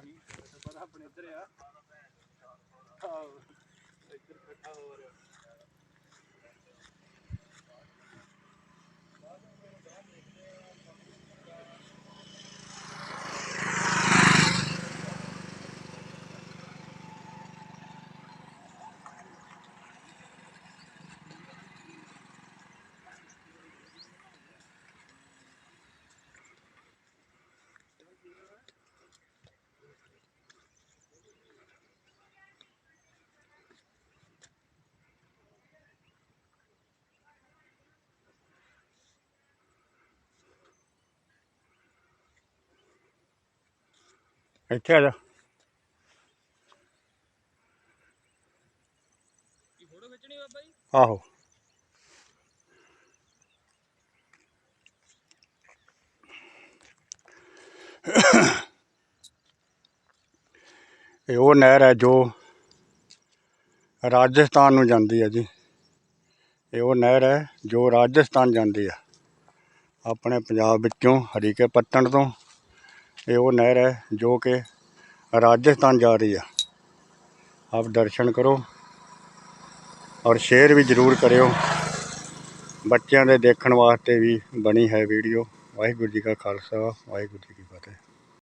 ਪਾਣੀ ਪਤਾ ਆਪਣੇ ਇੱਧਰ ਆ। ਆਹੋ ਇੱਧਰ ਇੱਥੇ ਆ ਜਾ। ਕੀ ਫੋਟੋ ਖਿੱਚਣੀ ਬਾਬਾ ਜੀ? ਆਹੋ। ਇਹ ਉਹ ਨਹਿਰ ਹੈ ਜੋ ਰਾਜਸਥਾਨ ਨੂੰ ਜਾਂਦੀ ਹੈ ਜੀ। ਇਹ ਉਹ ਨਹਿਰ ਹੈ ਜੋ ਰਾਜਸਥਾਨ ਜਾਂਦੀ ਆ ਆਪਣੇ ਪੰਜਾਬ ਵਿੱਚੋਂ ਹਰੀਕੇ ਪੱਤਣ ਤੋਂ ਇਹ ਉਹ ਨਹਿਰ ਹੈ ਜੋ ਕਿ ਰਾਜਸਥਾਨ ਜਾ ਰਹੀ ਆ। ਆਪ ਦਰਸ਼ਨ ਕਰੋ ਔਰ ਸ਼ੇਅਰ ਵੀ ਜ਼ਰੂਰ ਕਰਿਓ। ਬੱਚਿਆਂ ਦੇ ਦੇਖਣ ਵਾਸਤੇ ਵੀ ਬਣੀ ਹੈ ਵੀਡੀਓ। ਵਾਹਿਗੁਰੂ ਜੀ ਕਾ ਖਾਲਸਾ, ਵਾਹਿਗੁਰੂ ਜੀ ਕੀ ਫਤਿਹ।